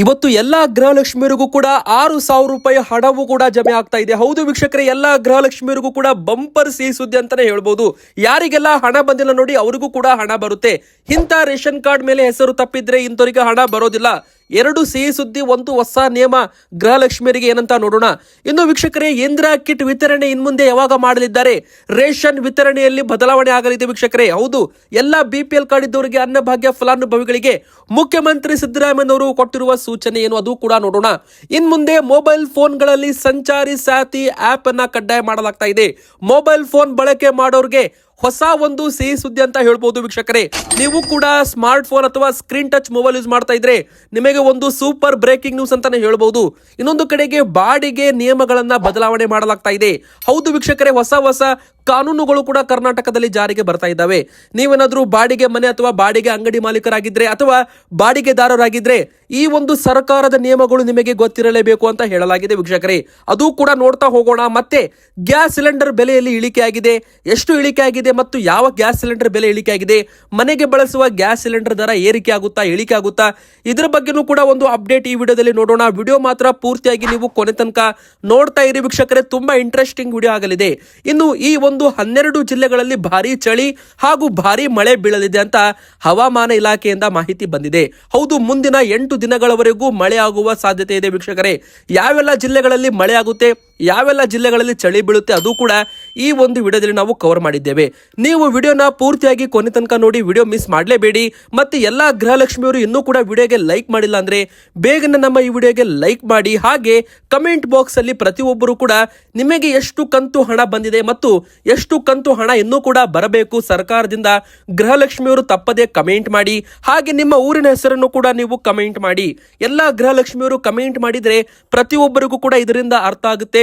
ಇವತ್ತು ಎಲ್ಲಾ ಗೃಹಲಕ್ಷ್ಮಿಯರಿಗೂ ಕೂಡ ಆರು ಸಾವಿರ ರೂಪಾಯಿ ಹಣವು ಕೂಡ ಜಮೆ ಆಗ್ತಾ ಇದೆ. ಹೌದು ವೀಕ್ಷಕರೇ, ಎಲ್ಲಾ ಗೃಹಲಕ್ಷ್ಮಿಯರಿಗೂ ಕೂಡ ಬಂಪರ್ ಸಿಹಿ ಸುದ್ದಿ ಅಂತಾನೆ ಹೇಳ್ಬೋದು. ಯಾರಿಗೆಲ್ಲ ಹಣ ಬಂದಿಲ್ಲ ನೋಡಿ ಅವರಿಗೂ ಕೂಡ ಹಣ ಬರುತ್ತೆ. ಇಂಥ ರೇಷನ್ ಕಾರ್ಡ್ ಮೇಲೆ ಹೆಸರು ತಪ್ಪಿದ್ರೆ ಇಂಥವರಿಗೆ ಹಣ ಬರೋದಿಲ್ಲ. ಎರಡು ಸಿಹಿ ಸುದ್ದಿ, ಒಂದು ಹೊಸ ನಿಯಮ. ಗೃಹಲಕ್ಷ್ಮಿಯರಿಗೆ ಏನಂತ ನೋಡೋಣ. ಇನ್ನು ವೀಕ್ಷಕರೇ, ಇಂದಿರಾ ಕಿಟ್ ವಿತರಣೆ ಇನ್ಮುಂದೆ ಯಾವಾಗ ಮಾಡಲಿದ್ದಾರೆ? ರೇಷನ್ ವಿತರಣೆಯಲ್ಲಿ ಬದಲಾವಣೆ ಆಗಲಿದೆ ವೀಕ್ಷಕರೇ. ಹೌದು, ಎಲ್ಲ ಬಿ ಪಿ ಎಲ್ ಕಾರ್ಡ್ ಇದ್ದವರಿಗೆ ಅನ್ನಭಾಗ್ಯ ಫಲಾನುಭವಿಗಳಿಗೆ ಮುಖ್ಯಮಂತ್ರಿ ಸಿದ್ದರಾಮಯ್ಯನವರು ಕೊಟ್ಟಿರುವ ಸೂಚನೆ ಏನು ಅದು ಕೂಡ ನೋಡೋಣ. ಇನ್ಮುಂದೆ ಮೊಬೈಲ್ ಫೋನ್ಗಳಲ್ಲಿ ಸಂಚಾರಿ, ಸಾಥಿ ಆಪ್ ಅನ್ನ ಕಡ್ಡಾಯ ಮಾಡಲಾಗ್ತಾ ಇದೆ. ಮೊಬೈಲ್ ಫೋನ್ ಬಳಕೆ ಮಾಡೋರಿಗೆ ಹೊಸ ಒಂದು ಸಿಹಿ ಸುದ್ದಿ ಅಂತ ಹೇಳ್ಬೋದು ವೀಕ್ಷಕರೇ. ನೀವು ಕೂಡ ಸ್ಮಾರ್ಟ್ ಫೋನ್ ಅಥವಾ ಸ್ಕ್ರೀನ್ ಟಚ್ ಮೊಬೈಲ್ ಯೂಸ್ ಮಾಡ್ತಾ ಇದ್ರೆ ನಿಮಗೆ ಒಂದು ಸೂಪರ್ ಬ್ರೇಕಿಂಗ್ ನ್ಯೂಸ್ ಅಂತಾನೆ ಹೇಳ್ಬೋದು. ಇನ್ನೊಂದು ಕಡೆಗೆ ಬಾಡಿಗೆ ನಿಯಮಗಳನ್ನ ಬದಲಾವಣೆ ಮಾಡಲಾಗ್ತಾ ಇದೆ. ಹೌದು ವೀಕ್ಷಕರೇ, ಹೊಸ ಹೊಸ ಕಾನೂನುಗಳು ಕೂಡ ಕರ್ನಾಟಕದಲ್ಲಿ ಜಾರಿಗೆ ಬರ್ತಾ ಇದ್ದಾವೆ. ನೀವೇನಾದರೂ ಬಾಡಿಗೆ ಮನೆ ಅಥವಾ ಬಾಡಿಗೆ ಅಂಗಡಿ ಮಾಲೀಕರಾಗಿದ್ದರೆ ಅಥವಾ ಬಾಡಿಗೆದಾರರಾಗಿದ್ದರೆ ಈ ಒಂದು ಸರ್ಕಾರದ ನಿಯಮಗಳು ನಿಮಗೆ ಗೊತ್ತಿರಲೇಬೇಕು ಅಂತ ಹೇಳಲಾಗಿದೆ ವೀಕ್ಷಕರೇ. ಅದು ಕೂಡ ನೋಡ್ತಾ ಹೋಗೋಣ. ಮತ್ತೆ ಗ್ಯಾಸ್ ಸಿಲಿಂಡರ್ ಬೆಲೆಯಲ್ಲಿ ಇಳಿಕೆ ಆಗಿದೆ. ಎಷ್ಟು ಇಳಿಕೆ ಆಗಿದೆ ಮತ್ತು ಯಾವ ಗ್ಯಾಸ್ ಸಿಲಿಂಡರ್ ಬೆಲೆ ಇಳಿಕೆ ಆಗಿದೆ. ಮನೆಗೆ ಬಳಸುವ ಗ್ಯಾಸ್ ಸಿಲಿಂಡರ್ ದರ ಏರಿಕೆ ಆಗುತ್ತಾ, ಇಳಿಕೆ ಆಗುತ್ತಾ? ಇದರ ಬಗ್ಗೆನೂ ಕೂಡ ಒಂದು ಅಪ್ಡೇಟ್ ಈ ವಿಡಿಯೋದಲ್ಲಿ ನೋಡೋಣ. ವಿಡಿಯೋ ಮಾತ್ರ ಪೂರ್ತಿಯಾಗಿ ನೀವು ಕೊನೆ ತನಕ ನೋಡ್ತಾ ಇರಿ ವೀಕ್ಷಕರೇ. ತುಂಬಾ ಇಂಟ್ರೆಸ್ಟಿಂಗ್ ವಿಡಿಯೋ ಆಗಲಿದೆ. ಇನ್ನು ಈ ಒಂದು ಹನ್ನೆರಡು ಜಿಲ್ಲೆಗಳಲ್ಲಿ ಭಾರಿ ಚಳಿ ಹಾಗೂ ಭಾರಿ ಮಳೆ ಬೀಳಲಿದೆ ಅಂತ ಹವಾಮಾನ ಇಲಾಖೆಯಿಂದ ಮಾಹಿತಿ ಬಂದಿದೆ. ಹೌದು, ಮುಂದಿನ ಎಂಟು ದಿನಗಳವರೆಗೂ ಮಳೆ ಆಗುವ ಸಾಧ್ಯತೆ ಇದೆ ವೀಕ್ಷಕರೇ. ಯಾವೆಲ್ಲ ಜಿಲ್ಲೆಗಳಲ್ಲಿ ಮಳೆ ಆಗುತ್ತೆ? ಯಾವೆಲ್ಲ ಜಿಲ್ಲೆಗಳಲ್ಲಿ ಚಳಿ ಬೀಳುತ್ತೆ ಅದು ಕೂಡ ಈ ಒಂದು ವಿಡಿಯೋದಲ್ಲಿ ನಾವು ಕವರ್ ಮಾಡಿದ್ದೇವೆ. ನೀವು ವಿಡಿಯೋನ ಪೂರ್ತಿಯಾಗಿ ಕೊನೆ ತನಕ ನೋಡಿ ವಿಡಿಯೋ ಮಿಸ್ ಮಾಡಲೇಬೇಡಿ. ಮತ್ತೆ ಎಲ್ಲ ಗೃಹಲಕ್ಷ್ಮಿಯವರು ಇನ್ನೂ ಕೂಡ ವಿಡಿಯೋಗೆ ಲೈಕ್ ಮಾಡಿಲ್ಲ ಅಂದ್ರೆ ಬೇಗನೆ ನಮ್ಮ ಈ ವಿಡಿಯೋಗೆ ಲೈಕ್ ಮಾಡಿ. ಹಾಗೆ ಕಮೆಂಟ್ ಬಾಕ್ಸ್ ಅಲ್ಲಿ ಪ್ರತಿಯೊಬ್ಬರು ಕೂಡ ನಿಮಗೆ ಎಷ್ಟು ಕಂತು ಹಣ ಬಂದಿದೆ ಮತ್ತು ಎಷ್ಟು ಕಂತು ಹಣ ಇನ್ನೂ ಕೂಡ ಬರಬೇಕು ಸರ್ಕಾರದಿಂದ ಗೃಹಲಕ್ಷ್ಮಿಯವರು ತಪ್ಪದೆ ಕಮೆಂಟ್ ಮಾಡಿ. ಹಾಗೆ ನಿಮ್ಮ ಊರಿನ ಹೆಸರನ್ನು ಕೂಡ ನೀವು ಕಮೆಂಟ್ ಮಾಡಿ. ಎಲ್ಲ ಗೃಹಲಕ್ಷ್ಮಿಯವರು ಕಮೆಂಟ್ ಮಾಡಿದ್ರೆ ಪ್ರತಿಯೊಬ್ಬರಿಗೂ ಕೂಡ ಇದರಿಂದ ಅರ್ಥ ಆಗುತ್ತೆ.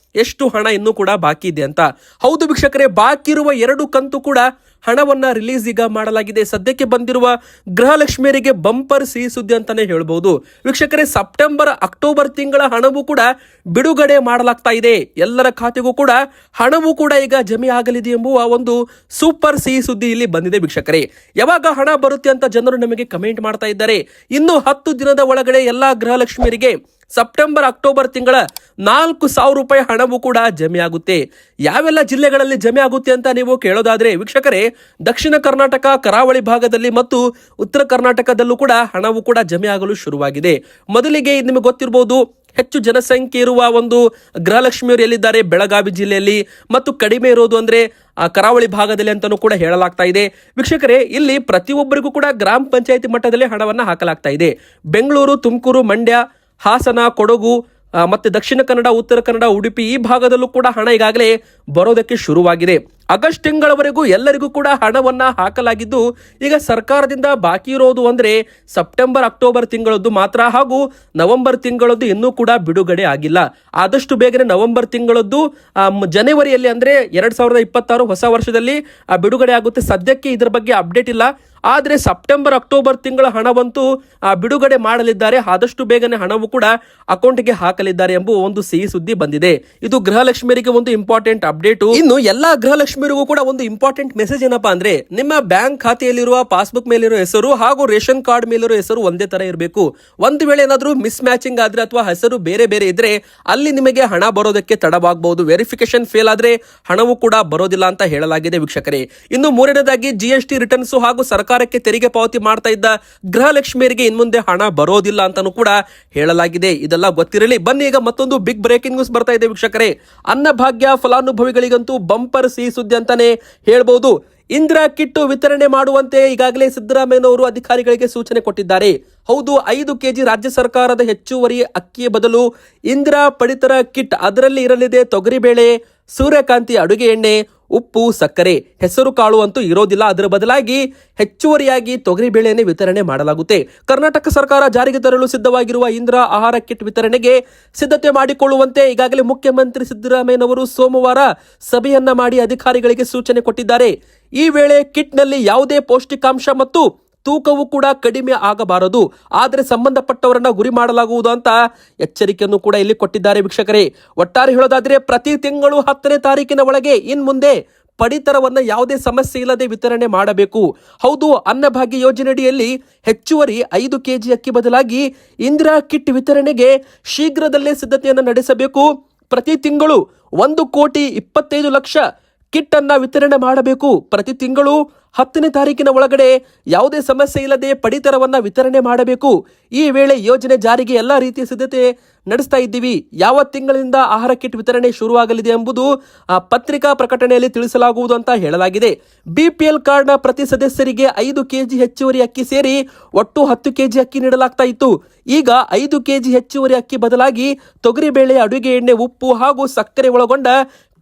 ಎಷ್ಟು ಹಣ ಇನ್ನೂ ಕೂಡ ಬಾಕಿ ಇದೆ ಅಂತ. ಹೌದು ವೀಕ್ಷಕರೇ, ಬಾಕಿ ಇರುವ ಎರಡು ಕಂತು ಕೂಡ ಹಣವನ್ನ ರಿಲೀಸ್ ಈಗ ಮಾಡಲಾಗಿದೆ. ಸದ್ಯಕ್ಕೆ ಬಂದಿರುವ ಗೃಹಲಕ್ಷ್ಮಿಯರಿಗೆ ಬಂಪರ್ ಸಿಹಿ ಸುದ್ದಿ ಅಂತಾನೆ ಹೇಳ್ಬಹುದು ವೀಕ್ಷಕರೇ ಸೆಪ್ಟೆಂಬರ್ ಅಕ್ಟೋಬರ್ ತಿಂಗಳ ಹಣವು ಕೂಡ ಬಿಡುಗಡೆ ಮಾಡಲಾಗ್ತಾ ಇದೆ. ಎಲ್ಲರ ಖಾತೆಗೂ ಕೂಡ ಹಣವು ಕೂಡ ಈಗ ಜಮೆ ಆಗಲಿದೆ ಎಂಬುವ ಒಂದು ಸೂಪರ್ ಸಿಹಿ ಸುದ್ದಿ ಇಲ್ಲಿ ಬಂದಿದೆ ವೀಕ್ಷಕರೇ. ಯಾವಾಗ ಹಣ ಬರುತ್ತೆ ಅಂತ ಜನರು ನಮಗೆ ಕಮೆಂಟ್ ಮಾಡ್ತಾ ಇದ್ದಾರೆ. ಇನ್ನು ಹತ್ತು ದಿನದ ಒಳಗಡೆ ಎಲ್ಲಾ ಗೃಹಲಕ್ಷ್ಮಿಯರಿಗೆ ಸೆಪ್ಟೆಂಬರ್ ಅಕ್ಟೋಬರ್ ತಿಂಗಳ ನಾಲ್ಕು ಸಾವಿರ ರೂಪಾಯಿ ಹಣವು ಕೂಡ ಜಮೆ ಆಗುತ್ತೆ. ಯಾವೆಲ್ಲ ಜಿಲ್ಲೆಗಳಲ್ಲಿ ಜಮೆ ಆಗುತ್ತೆ ಅಂತ ನೀವು ಕೇಳೋದಾದ್ರೆ ವೀಕ್ಷಕರೇ, ದಕ್ಷಿಣ ಕರ್ನಾಟಕ, ಕರಾವಳಿ ಭಾಗದಲ್ಲಿ ಮತ್ತು ಉತ್ತರ ಕರ್ನಾಟಕದಲ್ಲೂ ಕೂಡ ಹಣವು ಕೂಡ ಜಮೆ ಆಗಲು ಶುರುವಾಗಿದೆ. ಮೊದಲಿಗೆ ನಿಮಗೆ ಗೊತ್ತಿರಬಹುದು ಹೆಚ್ಚು ಜನಸಂಖ್ಯೆ ಇರುವ ಒಂದು ಗೃಹಲಕ್ಷ್ಮಿಯವರು ಎಲ್ಲಿದ್ದಾರೆ? ಬೆಳಗಾವಿ ಜಿಲ್ಲೆಯಲ್ಲಿ ಮತ್ತು ಕಡಿಮೆ ಇರೋದು ಅಂದ್ರೆ ಕರಾವಳಿ ಭಾಗದಲ್ಲಿ ಅಂತಲೂ ಕೂಡ ಹೇಳಲಾಗ್ತಾ ಇದೆ. ವೀಕ್ಷಕರೇ, ಇಲ್ಲಿ ಪ್ರತಿಯೊಬ್ಬರಿಗೂ ಕೂಡ ಗ್ರಾಮ ಪಂಚಾಯಿತಿ ಮಟ್ಟದಲ್ಲಿ ಹಣವನ್ನು ಹಾಕಲಾಗ್ತಾ ಇದೆ. ಬೆಂಗಳೂರು, ತುಮಕೂರು, ಮಂಡ್ಯ, ಹಾಸನ, ಕೊಡಗು ಮತ್ತೆ ದಕ್ಷಿಣ ಕನ್ನಡ, ಉತ್ತರ ಕನ್ನಡ, ಉಡುಪಿ ಈ ಭಾಗದಲ್ಲೂ ಕೂಡ ಹಣ ಈಗಾಗಲೇ ಬರೋದಕ್ಕೆ ಶುರುವಾಗಿದೆ. ಆಗಸ್ಟ್ ತಿಂಗಳವರೆಗೂ ಎಲ್ಲರಿಗೂ ಕೂಡ ಹಣವನ್ನ ಹಾಕಲಾಗಿದ್ದು, ಈಗ ಸರ್ಕಾರದಿಂದ ಬಾಕಿ ಇರೋದು ಅಂದ್ರೆ ಸೆಪ್ಟೆಂಬರ್, ಅಕ್ಟೋಬರ್ ತಿಂಗಳದ್ದು ಮಾತ್ರ. ಹಾಗೂ ನವೆಂಬರ್ ತಿಂಗಳದ್ದು ಇನ್ನೂ ಕೂಡ ಬಿಡುಗಡೆ ಆಗಿಲ್ಲ. ಆದಷ್ಟು ಬೇಗನೆ ನವೆಂಬರ್ ತಿಂಗಳದ್ದು ಜನವರಿಯಲ್ಲಿ ಅಂದ್ರೆ ಎರಡ್ ಸಾವಿರದ ಇಪ್ಪತ್ತಾರು ಹೊಸ ವರ್ಷದಲ್ಲಿ ಬಿಡುಗಡೆ ಆಗುತ್ತೆ. ಸದ್ಯಕ್ಕೆ ಇದರ ಬಗ್ಗೆ ಅಪ್ಡೇಟ್ ಇಲ್ಲ. ಆದರೆ ಸೆಪ್ಟೆಂಬರ್, ಅಕ್ಟೋಬರ್ ತಿಂಗಳ ಹಣವಂತೂ ಬಿಡುಗಡೆ ಮಾಡಲಿದ್ದಾರೆ. ಆದಷ್ಟು ಬೇಗನೆ ಹಣವು ಕೂಡ ಅಕೌಂಟ್ಗೆ ಹಾಕಲಿದ್ದಾರೆ ಎಂಬ ಒಂದು ಸಿಹಿ ಸುದ್ದಿ ಬಂದಿದೆ. ಇದು ಗೃಹಲಕ್ಷ್ಮಿಯರಿಗೆ ಒಂದು ಇಂಪಾರ್ಟೆಂಟ್ ಅಪ್ಡೇಟ್. ಇನ್ನು ಎಲ್ಲಾ ಗೃಹಲಕ್ಷ್ಮಿಯರಿಗೂ ಕೂಡ ಒಂದು ಇಂಪಾರ್ಟೆಂಟ್ ಮೆಸೇಜ್ ಏನಪ್ಪಾ ಅಂದ್ರೆ, ನಿಮ್ಮ ಬ್ಯಾಂಕ್ ಖಾತೆಯಲ್ಲಿರುವ ಪಾಸ್ಬುಕ್ ಮೇಲಿರೋ ಹೆಸರು ಹಾಗೂ ರೇಷನ್ ಕಾರ್ಡ್ ಮೇಲಿರೋ ಹೆಸರು ಒಂದೇ ತರ ಇರಬೇಕು. ಒಂದು ವೇಳೆ ಏನಾದರೂ ಮಿಸ್ ಮ್ಯಾಚಿಂಗ್ ಆದ್ರೆ ಅಥವಾ ಹೆಸರು ಬೇರೆ ಬೇರೆ ಇದ್ರೆ, ಅಲ್ಲಿ ನಿಮಗೆ ಹಣ ಬರೋದಕ್ಕೆ ತಡವಾಗಬಹುದು ವೆರಿಫಿಕೇಶನ್ ಫೇಲ್ ಆದ್ರೆ ಹಣವು ಕೂಡ ಬರೋದಿಲ್ಲ ಅಂತ ಹೇಳಲಾಗಿದೆ ವೀಕ್ಷಕರೇ. ಇನ್ನು ಮೂರನೇದಾಗಿ ಜಿಎಸ್ಟಿ ರಿಟರ್ನ್ಸ್ ಹಾಗೂ ಸರ್ಕಾರಕ್ಕೆ ತೆರಿಗೆ ಪಾವತಿ ಮಾಡ್ತಾ ಇದ್ದ ಗೃಹಲಕ್ಷ್ಮಿಯರಿಗೆ ಇನ್ಮುಂದೆ ಹಣ ಬರೋದಿಲ್ಲ ಅಂತಾನೂ ಕೂಡ ಹೇಳಲಾಗಿದೆ. ಇದೆಲ್ಲ ಗೊತ್ತಿರಲಿ. ಬನ್ನಿ ಈಗ ಮತ್ತೊಂದು ಬಿಗ್ ಬ್ರೇಕಿಂಗ್ ನ್ಯೂಸ್ ಬರ್ತಾ ಇದೆ ವೀಕ್ಷಕರೇ. ಅನ್ನಭಾಗ್ಯ ಫಲಾನುಭವಿಗಳಿಗಂತೂ ಬಂಪರ್ ಸಿಹಿ ಸುದ್ದಿ ಅಂತಾನೆ ಹೇಳ್ಬಹುದು ಇಂದಿರಾ ಕಿಟ್ಟು ವಿತರಣೆ ಮಾಡುವಂತೆ ಈಗಾಗಲೇ ಸಿದ್ದರಾಮಯ್ಯನವರು ಅಧಿಕಾರಿಗಳಿಗೆ ಸೂಚನೆ ಕೊಟ್ಟಿದ್ದಾರೆ. ಹೌದು, ಐದು ಕೆಜಿ ರಾಜ್ಯ ಸರ್ಕಾರದ ಹೆಚ್ಚುವರಿ ಅಕ್ಕಿಯ ಬದಲು ಇಂದಿರಾ ಪಡಿತರ ಕಿಟ್ ಅದರಲ್ಲಿ ಇರಲಿದೆ. ತೊಗರಿಬೇಳೆ, ಸೂರ್ಯಕಾಂತಿ, ಅಡುಗೆ ಎಣ್ಣೆ ಉಪ್ಪು, ಸಕ್ಕರೆ, ಹೆಸರು ಕಾಳು ಅಂತೂ ಇರೋದಿಲ್ಲ. ಅದರ ಬದಲಾಗಿ ಹೆಚ್ಚುವರಿಯಾಗಿ ತೊಗರಿಬೇಳೆನೆ ವಿತರಣೆ ಮಾಡಲಾಗುತ್ತೆ. ಕರ್ನಾಟಕ ಸರ್ಕಾರ ಜಾರಿಗೆ ತರಲು ಸಿದ್ಧವಾಗಿರುವ ಇಂದ್ರ ಆಹಾರ ಕಿಟ್ ವಿತರಣೆಗೆ ಸಿದ್ಧತೆ ಮಾಡಿಕೊಳ್ಳುವಂತೆ ಈಗಾಗಲೇ ಮುಖ್ಯಮಂತ್ರಿ ಸಿದ್ದರಾಮಯ್ಯನವರು ಸೋಮವಾರ ಸಭೆಯನ್ನ ಮಾಡಿ ಅಧಿಕಾರಿಗಳಿಗೆ ಸೂಚನೆ ಕೊಟ್ಟಿದ್ದಾರೆ. ಈ ವೇಳೆ ಕಿಟ್ನಲ್ಲಿ ಯಾವುದೇ ಪೌಷ್ಟಿಕಾಂಶ ಮತ್ತು ತೂಕವು ಕೂಡ ಕಡಿಮೆ ಆಗಬಾರದು. ಆದರೆ ಸಂಬಂಧಪಟ್ಟವರನ್ನ ಗುರಿ ಮಾಡಲಾಗುವುದು ಅಂತ ಎಚ್ಚರಿಕೆಯನ್ನು ಕೂಡ ಇಲ್ಲಿ ಕೊಟ್ಟಿದ್ದಾರೆ ವೀಕ್ಷಕರೇ. ಒಟ್ಟಾರೆ ಹೇಳೋದಾದ್ರೆ ಪ್ರತಿ ತಿಂಗಳು ಹತ್ತನೇ ತಾರೀಕಿನ ಒಳಗೆ ಇನ್ ಮುಂದೆ ಪಡಿತರವನ್ನ ಯಾವುದೇ ಸಮಸ್ಯೆ ಇಲ್ಲದೆ ವಿತರಣೆ ಮಾಡಬೇಕು. ಹೌದು, ಅನ್ನಭಾಗ್ಯ ಯೋಜನೆಯಡಿಯಲ್ಲಿ ಹೆಚ್ಚುವರಿ ಐದು ಕೆಜಿ ಅಕ್ಕಿ ಬದಲಾಗಿ ಇಂದಿರಾ ಕಿಟ್ ವಿತರಣೆಗೆ ಶೀಘ್ರದಲ್ಲೇ ಸಿದ್ಧತೆಯನ್ನು ನಡೆಸಬೇಕು. ಪ್ರತಿ ತಿಂಗಳು ಒಂದು ಕೋಟಿ ಇಪ್ಪತ್ತೈದು ಲಕ್ಷ ಕಿಟ್ ಅನ್ನ ವಿತರಣೆ ಮಾಡಬೇಕು. ಪ್ರತಿ ತಿಂಗಳು ಹತ್ತನೇ ತಾರೀಕಿನ ಒಳಗಡೆ ಯಾವುದೇ ಸಮಸ್ಯೆ ಇಲ್ಲದೆ ಪಡಿತರವನ್ನ ವಿತರಣೆ ಮಾಡಬೇಕು. ಈ ವೇಳೆ ಯೋಜನೆ ಜಾರಿಗೆ ಎಲ್ಲಾ ರೀತಿಯ ಸಿದ್ಧತೆ ನಡೆಸ್ತಾ ಇದ್ದೀವಿ. ಯಾವ ತಿಂಗಳಿಂದ ಆಹಾರ ಕಿಟ್ ವಿತರಣೆ ಶುರುವಾಗಲಿದೆ ಎಂಬುದು ಆ, ಪತ್ರಿಕಾ ಪ್ರಕಟಣೆಯಲ್ಲಿ ತಿಳಿಸಲಾಗುವುದು ಅಂತ ಹೇಳಲಾಗಿದೆ. ಬಿಪಿಎಲ್ ಕಾರ್ಡ್ನ ಪ್ರತಿ ಸದಸ್ಯರಿಗೆ ಐದು ಕೆಜಿ ಹೆಚ್ಚುವರಿ ಅಕ್ಕಿ ಸೇರಿ ಒಟ್ಟು ಹತ್ತು ಕೆಜಿ ಅಕ್ಕಿ ನೀಡಲಾಗ್ತಾ ಇತ್ತು. ಈಗ ಐದು ಕೆಜಿ ಹೆಚ್ಚುವರಿ ಅಕ್ಕಿ ಬದಲಾಗಿ ತೊಗರಿಬೇಳೆ ಅಡುಗೆ ಎಣ್ಣೆ ಉಪ್ಪು ಹಾಗೂ ಸಕ್ಕರೆ ಒಳಗೊಂಡ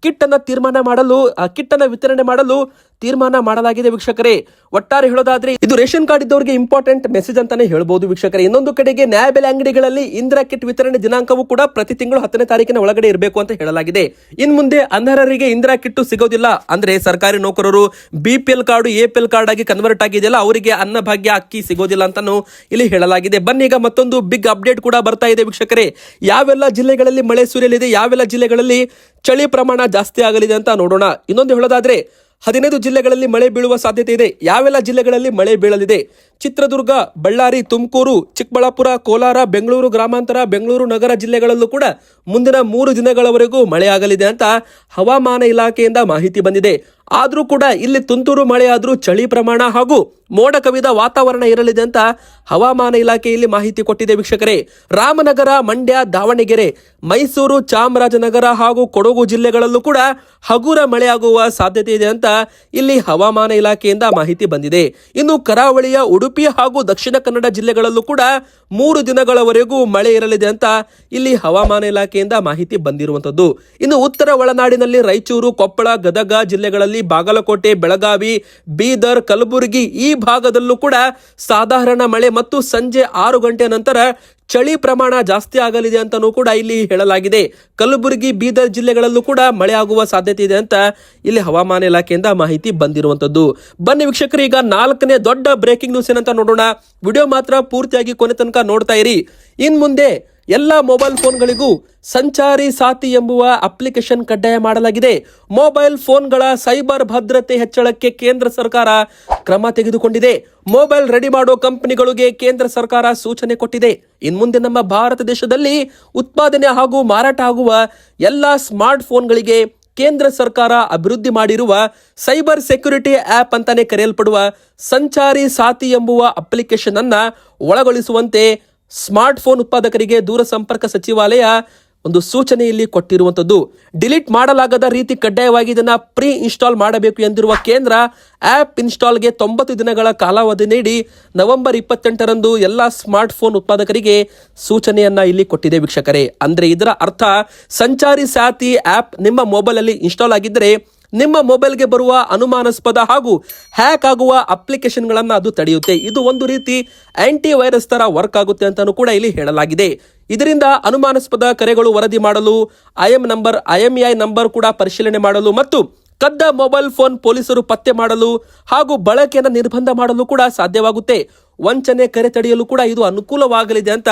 ಕಿಟ್ ಅನ್ನ ತೀರ್ಮಾನ ಮಾಡಲು ಕಿಟ್ ಅನ್ನ ವಿತರಣೆ ಮಾಡಲು ತೀರ್ಮಾನ ಮಾಡಲಾಗಿದೆ ವೀಕ್ಷಕರೇ. ಒಟ್ಟಾರೆ ಹೇಳೋದಾದ್ರೆ ಇದು ರೇಷನ್ ಕಾರ್ಡ್ ಇದ್ದವರಿಗೆ ಇಂಪಾರ್ಟೆಂಟ್ ಮೆಸೇಜ್ ಅಂತಾನೆ ಹೇಳ್ಬೋದು ವೀಕ್ಷಕರೇ. ಇನ್ನೊಂದು ಕಡೆಗೆ ನ್ಯಾಯಬೆಲೆ ಅಂಗಡಿಗಳಲ್ಲಿ ಇಂದಿರಾ ಕಿಟ್ ವಿತರಣೆ ದಿನಾಂಕವೂ ಕೂಡ ಪ್ರತಿ ತಿಂಗಳು ಹತ್ತನೇ ತಾರೀಕಿನ ಒಳಗಡೆ ಇರಬೇಕು ಅಂತ ಹೇಳಲಾಗಿದೆ. ಇನ್ ಮುಂದೆ ಅನರ್ಹರಿಗೆ ಇಂದಿರಾ ಕಿಟ್ಟು ಸಿಗೋದಿಲ್ಲ. ಅಂದ್ರೆ ಸರ್ಕಾರಿ ನೌಕರರು B P L card, A P L card ಆಗಿ ಕನ್ವರ್ಟ್ ಆಗಿದೆಯಲ್ಲ, ಅವರಿಗೆ ಅನ್ನಭಾಗ್ಯ, ಅಕ್ಕಿ ಸಿಗೋದಿಲ್ಲ ಅಂತಾನು ಇಲ್ಲಿ ಹೇಳಲಾಗಿದೆ. ಬನ್ನಿ ಈಗ ಮತ್ತೊಂದು ಬಿಗ್ ಅಪ್ಡೇಟ್ ಕೂಡ ಬರ್ತಾ ಇದೆ ವೀಕ್ಷಕರೇ. ಯಾವೆಲ್ಲ ಜಿಲ್ಲೆಗಳಲ್ಲಿ ಮಳೆ ಸುರಿಯಲಿದೆ, ಯಾವೆಲ್ಲ ಜಿಲ್ಲೆಗಳಲ್ಲಿ ಚಳಿ ಪ್ರಮಾಣ ಜಾಸ್ತಿ ಆಗಲಿದೆ ಅಂತ ನೋಡೋಣ. ಇನ್ನೊಂದು ಹೇಳೋದಾದ್ರೆ ಹದಿನೈದು ಜಿಲ್ಲೆಗಳಲ್ಲಿ ಮಳೆ ಬೀಳುವ ಸಾಧ್ಯತೆ ಇದೆ. ಯಾವೆಲ್ಲ ಜಿಲ್ಲೆಗಳಲ್ಲಿ ಮಳೆ ಬೀಳಲಿದೆ? ಚಿತ್ರದುರ್ಗ, ಬಳ್ಳಾರಿ, ತುಮಕೂರು, ಚಿಕ್ಕಬಳ್ಳಾಪುರ, ಕೋಲಾರ, ಬೆಂಗಳೂರು ಗ್ರಾಮಾಂತರ, ಬೆಂಗಳೂರು ನಗರ ಜಿಲ್ಲೆಗಳಲ್ಲೂ ಕೂಡ ಮುಂದಿನ ಮೂರು ದಿನಗಳವರೆಗೂ ಮಳೆಯಾಗಲಿದೆ ಅಂತ ಹವಾಮಾನ ಇಲಾಖೆಯಿಂದ ಮಾಹಿತಿ ಬಂದಿದೆ. ಆದರೂ ಕೂಡ ಇಲ್ಲಿ ತುಂತುರು ಮಳೆಯಾದರೂ ಚಳಿ ಪ್ರಮಾಣ ಹಾಗೂ ಮೋಡ ಕವಿದ ವಾತಾವರಣ ಇರಲಿದೆ ಅಂತ ಹವಾಮಾನ ಇಲಾಖೆಯಲ್ಲಿ ಮಾಹಿತಿ ಕೊಟ್ಟಿದೆ ವೀಕ್ಷಕರೇ. ರಾಮನಗರ, ಮಂಡ್ಯ, ದಾವಣಗೆರೆ, ಮೈಸೂರು, ಚಾಮರಾಜನಗರ ಹಾಗೂ ಕೊಡಗು ಜಿಲ್ಲೆಗಳಲ್ಲೂ ಕೂಡ ಹಗುರ ಮಳೆಯಾಗುವ ಸಾಧ್ಯತೆ ಇದೆ ಅಂತ ಇಲ್ಲಿ ಹವಾಮಾನ ಇಲಾಖೆಯಿಂದ ಮಾಹಿತಿ ಬಂದಿದೆ. ಇನ್ನು ಕರಾವಳಿಯ ಉಡುಪಿ ಹಾಗೂ ದಕ್ಷಿಣ ಕನ್ನಡ ಜಿಲ್ಲೆಗಳಲ್ಲೂ ಕೂಡ ಮೂರು ದಿನಗಳವರೆಗೂ ಮಳೆ ಇರಲಿದೆ ಅಂತ ಇಲ್ಲಿ ಹವಾಮಾನ ಇಲಾಖೆಯಿಂದ ಮಾಹಿತಿ ಬಂದಿರುವಂತದ್ದು ಇನ್ನು ಉತ್ತರ ಒಳನಾಡಿನಲ್ಲಿ ರಾಯಚೂರು, ಕೊಪ್ಪಳ, ಗದಗ ಜಿಲ್ಲೆಗಳಲ್ಲಿ ಬಾಗಲಕೋಟೆ, ಬೆಳಗಾವಿ, ಬೀದರ್, ಕಲಬುರಗಿ ಈ ಭಾಗದಲ್ಲೂ ಕೂಡ ಸಾಧಾರಣ ಮಳೆ ಮತ್ತು ಸಂಜೆ ಆರು ಗಂಟೆ ನಂತರ ಚಳಿ ಪ್ರಮಾಣ ಜಾಸ್ತಿ ಆಗಲಿದೆ ಅಂತಾನೂ ಕೂಡ ಇಲ್ಲಿ ಹೇಳಲಾಗಿದೆ. ಕಲಬುರಗಿ, ಬೀದರ್ ಜಿಲ್ಲೆಗಳಲ್ಲೂ ಕೂಡ ಮಳೆ ಆಗುವ ಸಾಧ್ಯತೆ ಇದೆ ಅಂತ ಇಲ್ಲಿ ಹವಾಮಾನ ಇಲಾಖೆಯಿಂದ ಮಾಹಿತಿ ಬಂದಿರುವಂತದ್ದು ಬನ್ನಿ ವೀಕ್ಷಕರು, ಈಗ ನಾಲ್ಕನೇ ದೊಡ್ಡ ಬ್ರೇಕಿಂಗ್ ನ್ಯೂಸ್ ಏನಂತ ನೋಡೋಣ. ವಿಡಿಯೋ ಮಾತ್ರ ಪೂರ್ತಿಯಾಗಿ ಕೊನೆ ತನಕ ನೋಡ್ತಾ ಇರಿ. ಇನ್ ಮುಂದೆ ಎಲ್ಲ ಮೊಬೈಲ್ ಫೋನ್ಗಳಿಗೂ ಸಂಚಾರಿ ಸಾಥಿ ಎಂಬುವ ಅಪ್ಲಿಕೇಶನ್ ಕಡ್ಡಾಯ ಮಾಡಲಾಗಿದೆ. ಮೊಬೈಲ್ ಫೋನ್ಗಳ ಸೈಬರ್ ಭದ್ರತೆ ಹೆಚ್ಚಳಕ್ಕೆ ಕೇಂದ್ರ ಸರ್ಕಾರ ಕ್ರಮ ತೆಗೆದುಕೊಂಡಿದೆ. ಮೊಬೈಲ್ ರೆಡಿ ಮಾಡೋ ಕಂಪನಿಗಳಿಗೆ ಕೇಂದ್ರ ಸರ್ಕಾರ ಸೂಚನೆ ಕೊಟ್ಟಿದೆ. ಇನ್ಮುಂದೆ ನಮ್ಮ ಭಾರತ ದೇಶದಲ್ಲಿ ಉತ್ಪಾದನೆ ಹಾಗೂ ಮಾರಾಟ ಆಗುವ ಎಲ್ಲ ಸ್ಮಾರ್ಟ್ ಫೋನ್ಗಳಿಗೆ ಕೇಂದ್ರ ಸರ್ಕಾರ ಅಭಿವೃದ್ಧಿ ಮಾಡಿರುವ ಸೈಬರ್ ಸೆಕ್ಯುರಿಟಿ ಆಪ್ ಅಂತಾನೆ ಕರೆಯಲ್ಪಡುವ ಸಂಚಾರಿ ಸಾತಿ ಎಂಬುವ ಅಪ್ಲಿಕೇಶನ್ ಅನ್ನ ಒಳಗೊಳಿಸುವಂತೆ ಸ್ಮಾರ್ಟ್ ಫೋನ್ ಉತ್ಪಾದಕರಿಗೆ ದೂರಸಂಪರ್ಕ ಸಚಿವಾಲಯ ಒಂದು ಸೂಚನೆಯಲ್ಲಿ ಕೊಟ್ಟಿರುವಂತದ್ದು ಡಿಲೀಟ್ ಮಾಡಲಾಗದ ರೀತಿ ಕಡ್ಡಾಯವಾಗಿ ಇದನ್ನ ಪ್ರೀ ಇನ್ಸ್ಟಾಲ್ ಮಾಡಬೇಕು ಎಂದಿರುವ ಕೇಂದ್ರ ಆಪ್ ಇನ್ಸ್ಟಾಲ್ಗೆ ತೊಂಬತ್ತು ದಿನಗಳ ಕಾಲಾವಧಿ ನೀಡಿ ನವೆಂಬರ್ ಇಪ್ಪತ್ತೆಂಟರಂದು ಎಲ್ಲ ಸ್ಮಾರ್ಟ್ ಫೋನ್ ಉತ್ಪಾದಕರಿಗೆ ಸೂಚನೆಯನ್ನ ಇಲ್ಲಿ ಕೊಟ್ಟಿದೆ ವೀಕ್ಷಕರೇ. ಅಂದ್ರೆ ಇದರ ಅರ್ಥ ಸಂಚಾರಿ ಸಾತಿ ಆಪ್ ನಿಮ್ಮ ಮೊಬೈಲ್ ಅಲ್ಲಿ ಇನ್ಸ್ಟಾಲ್ ಆಗಿದ್ದರೆ ನಿಮ್ಮ ಮೊಬೈಲ್ಗೆ ಬರುವ ಅನುಮಾನಾಸ್ಪದ ಹಾಗೂ ಹ್ಯಾಕ್ ಆಗುವ ಅಪ್ಲಿಕೇಶನ್ಗಳನ್ನು ಅದು ತಡೆಯುತ್ತೆ. ಇದು ಒಂದು ರೀತಿ ಆಂಟಿ ವೈರಸ್ ತರ ವರ್ಕ್ ಆಗುತ್ತೆ ಅಂತಾನೂ ಕೂಡ ಇಲ್ಲಿ ಹೇಳಲಾಗಿದೆ. ಇದರಿಂದ ಅನುಮಾನಾಸ್ಪದ ಕರೆಗಳು ವರದಿ ಮಾಡಲು ಐಎಂ ನಂಬರ್ ಐಎಂಇಐ ನಂಬರ್ ಕೂಡ ಪರಿಶೀಲನೆ ಮಾಡಲು ಮತ್ತು ಕದ್ದ ಮೊಬೈಲ್ ಫೋನ್ ಪೊಲೀಸರು ಪತ್ತೆ ಮಾಡಲು ಹಾಗೂ ಬಳಕೆಯನ್ನು ನಿರ್ಬಂಧ ಮಾಡಲು ಕೂಡ ಸಾಧ್ಯವಾಗುತ್ತೆ. ವಂಚನೆ ಕರೆ ತಡೆಯಲು ಕೂಡ ಇದು ಅನುಕೂಲವಾಗಲಿದೆ ಅಂತ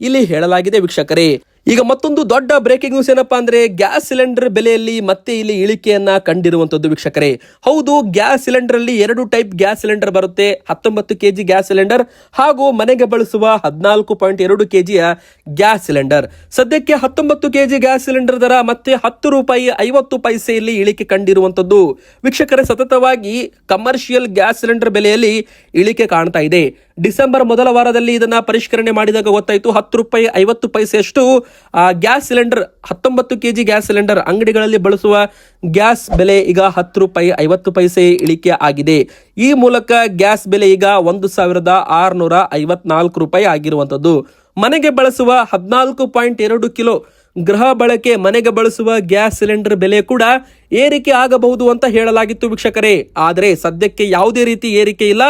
ಇಲ್ಲಿ ಹೇಳಲಾಗಿದೆ ವೀಕ್ಷಕರೇ. ಈಗ ಮತ್ತೊಂದು ದೊಡ್ಡ ಬ್ರೇಕಿಂಗ್ ನ್ಯೂಸ್ ಏನಪ್ಪಾ ಅಂದ್ರೆ ಗ್ಯಾಸ್ ಸಿಲಿಂಡರ್ ಬೆಲೆಯಲ್ಲಿ ಮತ್ತೆ ಇಲ್ಲಿ ಇಳಿಕೆಯನ್ನ ಕಂಡಿರುವಂತದ್ದು ವೀಕ್ಷಕರೇ. ಹೌದು, ಗ್ಯಾಸ್ ಸಿಲಿಂಡರ್ ಅಲ್ಲಿ ಎರಡು ಟೈಪ್ ಗ್ಯಾಸ್ ಸಿಲಿಂಡರ್ ಬರುತ್ತೆ. ಹತ್ತೊಂಬತ್ತು ಕೆಜಿ ಗ್ಯಾಸ್ ಸಿಲಿಂಡರ್ ಹಾಗೂ ಮನೆಗೆ ಬಳಸುವ ಹದಿನಾಲ್ಕು ಪಾಯಿಂಟ್ ಎರಡು ಕೆಜಿಯ ಗ್ಯಾಸ್ ಸಿಲಿಂಡರ್. ಸದ್ಯಕ್ಕೆ ಹತ್ತೊಂಬತ್ತು ಕೆಜಿ ಗ್ಯಾಸ್ ಸಿಲಿಂಡರ್ ದರ ಮತ್ತೆ ಹತ್ತು ರೂಪಾಯಿ ಐವತ್ತು ಪೈಸೆಯಲ್ಲಿ ಇಳಿಕೆ ಕಂಡಿರುವಂತದ್ದು ವೀಕ್ಷಕರೇ, ಸತತವಾಗಿ ಕಮರ್ಷಿಯಲ್ ಗ್ಯಾಸ್ ಸಿಲಿಂಡರ್ ಬೆಲೆಯಲ್ಲಿ ಇಳಿಕೆ ಕಾಣ್ತಾ ಇದೆ. ಡಿಸೆಂಬರ್ ಮೊದಲ ವಾರದಲ್ಲಿ ಇದನ್ನ ಪರಿಷ್ಕರಣೆ ಮಾಡಿದಾಗ ಗೊತ್ತಾಯಿತು, ಹತ್ತು ರೂಪಾಯಿ ಐವತ್ತು ಪೈಸೆಯಷ್ಟು ಗ್ಯಾಸ್ ಸಿಲಿಂಡರ್ ಹತ್ತೊಂಬತ್ತು ಕೆ ಜಿ ಗ್ಯಾಸ್ ಸಿಲಿಂಡರ್ ಅಂಗಡಿಗಳಲ್ಲಿ ಬಳಸುವ ಗ್ಯಾಸ್ ಬೆಲೆ ಈಗ ಹತ್ತು ರೂಪಾಯಿ ಐವತ್ತು ಪೈಸೆ ಇಳಿಕೆ ಆಗಿದೆ. ಈ ಮೂಲಕ ಗ್ಯಾಸ್ ಬೆಲೆ ಈಗ ಒಂದು ಸಾವಿರದ ಆರುನೂರ ಐವತ್ನಾಲ್ಕು ರೂಪಾಯಿ ಆಗಿರುವಂತದ್ದು ಮನೆಗೆ ಬಳಸುವ ಹದಿನಾಲ್ಕು ಪಾಯಿಂಟ್ ಎರಡು ಕಿಲೋ ಗೃಹ ಬಳಕೆ, ಮನೆಗೆ ಬಳಸುವ ಗ್ಯಾಸ್ ಸಿಲಿಂಡರ್ ಬೆಲೆ ಕೂಡ ಏರಿಕೆ ಆಗಬಹುದು ಅಂತ ಹೇಳಲಾಗಿತ್ತು ವೀಕ್ಷಕರೇ. ಆದರೆ ಸದ್ಯಕ್ಕೆ ಯಾವುದೇ ರೀತಿ ಏರಿಕೆ ಇಲ್ಲ.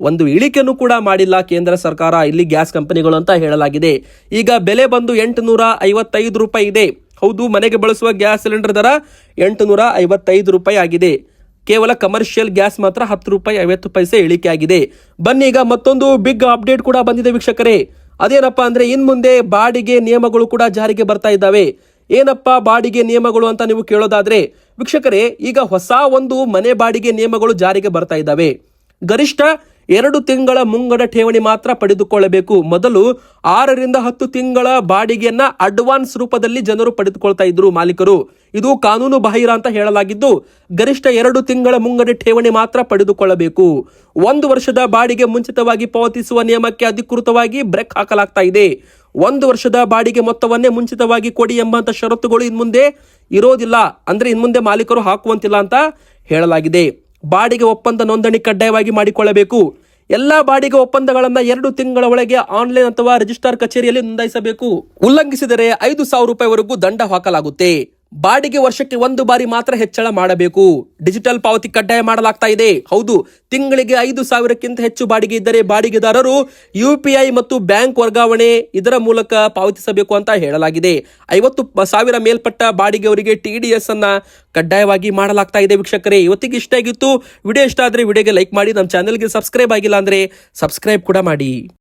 ಒಂದು ಇಳಿಕೆಯನ್ನು ಕೂಡ ಮಾಡಿಲ್ಲ ಕೇಂದ್ರ ಸರ್ಕಾರ. ಇಲ್ಲಿ ಗ್ಯಾಸ್ ಕಂಪನಿಗಳು ಅಂತ ಹೇಳಲಾಗಿದೆ. ಈಗ ಬೆಲೆ ಬಂದು ಎಂಟುನೂರ ಐವತ್ತೈದು ರೂಪಾಯಿ ಇದೆ. ಹೌದು, ಮನೆಗೆ ಬಳಸುವ ಗ್ಯಾಸ್ ಸಿಲಿಂಡರ್ ದರ ಎಂಟುನೂರ ಐವತ್ತೈದು ರೂಪಾಯಿ ಆಗಿದೆ. ಕೇವಲ ಕಮರ್ಷಿಯಲ್ ಗ್ಯಾಸ್ ಮಾತ್ರ ಹತ್ತು ರೂಪಾಯಿ ಐವತ್ತು ಪೈಸೆ ಇಳಿಕೆ ಆಗಿದೆ. ಬನ್ನಿ, ಈಗ ಮತ್ತೊಂದು ಬಿಗ್ ಅಪ್ಡೇಟ್ ಕೂಡ ಬಂದಿದೆ ವೀಕ್ಷಕರೇ. ಅದೇನಪ್ಪ ಅಂದ್ರೆ, ಇನ್ ಮುಂದೆ ಬಾಡಿಗೆ ನಿಯಮಗಳು ಕೂಡ ಜಾರಿಗೆ ಬರ್ತಾ ಇದ್ದಾವೆ. ಏನಪ್ಪ ಬಾಡಿಗೆ ನಿಯಮಗಳು ಅಂತ ನೀವು ಕೇಳೋದಾದ್ರೆ, ವೀಕ್ಷಕರೇ, ಈಗ ಹೊಸ ಒಂದು ಮನೆ ಬಾಡಿಗೆ ನಿಯಮಗಳು ಜಾರಿಗೆ ಬರ್ತಾ ಇದ್ದಾವೆ. ಗರಿಷ್ಠ ಎರಡು ತಿಂಗಳ ಮುಂಗಡ ಠೇವಣಿ ಮಾತ್ರ ಪಡೆದುಕೊಳ್ಳಬೇಕು. ಮೊದಲು ಆರರಿಂದ ಹತ್ತು ತಿಂಗಳ ಬಾಡಿಗೆಯನ್ನ ಅಡ್ವಾನ್ಸ್ ರೂಪದಲ್ಲಿ ಜನರು ಪಡೆದುಕೊಳ್ತಾ ಇದ್ರು ಮಾಲೀಕರು. ಇದು ಕಾನೂನು ಬಾಹಿರ ಅಂತ ಹೇಳಲಾಗಿದ್ದು, ಗರಿಷ್ಠ ಎರಡು ತಿಂಗಳ ಮುಂಗಡ ಠೇವಣಿ ಮಾತ್ರ ಪಡೆದುಕೊಳ್ಳಬೇಕು. ಒಂದು ವರ್ಷದ ಬಾಡಿಗೆ ಮುಂಚಿತವಾಗಿ ಪಾವತಿಸುವ ನಿಯಮಕ್ಕೆ ಅಧಿಕೃತವಾಗಿ ಬ್ರೇಕ್ ಹಾಕಲಾಗ್ತಾ ಇದೆ. ಒಂದು ವರ್ಷದ ಬಾಡಿಗೆ ಮೊತ್ತವನ್ನೇ ಮುಂಚಿತವಾಗಿ ಕೊಡಿ ಎಂಬಂತ ಷರತ್ತುಗಳು ಇನ್ಮುಂದೆ ಇರೋದಿಲ್ಲ. ಅಂದ್ರೆ ಇನ್ಮುಂದೆ ಮಾಲೀಕರು ಹಾಕುವಂತಿಲ್ಲ ಅಂತ ಹೇಳಲಾಗಿದೆ. ಬಾಡಿಗೆ ಒಪ್ಪಂದ ನೋಂದಣಿ ಕಡ್ಡಾಯವಾಗಿ ಮಾಡಿಕೊಳ್ಳಬೇಕು. ಎಲ್ಲ ಬಾಡಿಗೆ ಒಪ್ಪಂದಗಳನ್ನು ಎರಡು ತಿಂಗಳ ಒಳಗೆ ಆನ್ಲೈನ್ ಅಥವಾ ರಿಜಿಸ್ಟರ್ ಕಚೇರಿಯಲ್ಲಿ ನೋಂದಾಯಿಸಬೇಕು. ಉಲ್ಲಂಘಿಸಿದರೆ ಐದು ಸಾವಿರ ರೂಪಾಯಿವರೆಗೂ ದಂಡ ಹಾಕಲಾಗುತ್ತೆ. ಬಾಡಿಗೆ ವರ್ಷಕ್ಕೆ ಒಂದು ಬಾರಿ ಮಾತ್ರ ಹೆಚ್ಚಳ ಮಾಡಬೇಕು. ಡಿಜಿಟಲ್ ಪಾವತಿ ಕಡ್ಡಾಯ ಮಾಡಲಾಗ್ತಾ ಇದೆ. ಹೌದು, ತಿಂಗಳಿಗೆ ಐದು ಸಾವಿರಕ್ಕಿಂತ ಹೆಚ್ಚು ಬಾಡಿಗೆ ಇದ್ದರೆ ಬಾಡಿಗೆದಾರರು ಯು ಮತ್ತು ಬ್ಯಾಂಕ್ ವರ್ಗಾವಣೆ ಇದರ ಮೂಲಕ ಪಾವತಿಸಬೇಕು ಅಂತ ಹೇಳಲಾಗಿದೆ. ಐವತ್ತು ಸಾವಿರ ಮೇಲ್ಪಟ್ಟ ಬಾಡಿಗೆಯವರಿಗೆ ಟಿ ಡಿ ಎಸ್ ಅನ್ನ ಕಡ್ಡಾಯವಾಗಿ ಮಾಡಲಾಗ್ತಾ ಇದೆ ವೀಕ್ಷಕರೇ. ಇವತ್ತಿಗೆ ಇಷ್ಟ ಆಗಿತ್ತು. ವಿಡಿಯೋ ಇಷ್ಟ ಆದ್ರೆ ವಿಡಿಯೋಗೆ ಲೈಕ್ ಮಾಡಿ, ನಮ್ಮ ಚಾನೆಲ್ಗೆ ಸಬ್ಸ್ಕ್ರೈಬ್ ಆಗಿಲ್ಲ ಅಂದ್ರೆ ಸಬ್ಸ್ಕ್ರೈಬ್ ಕೂಡ ಮಾಡಿ.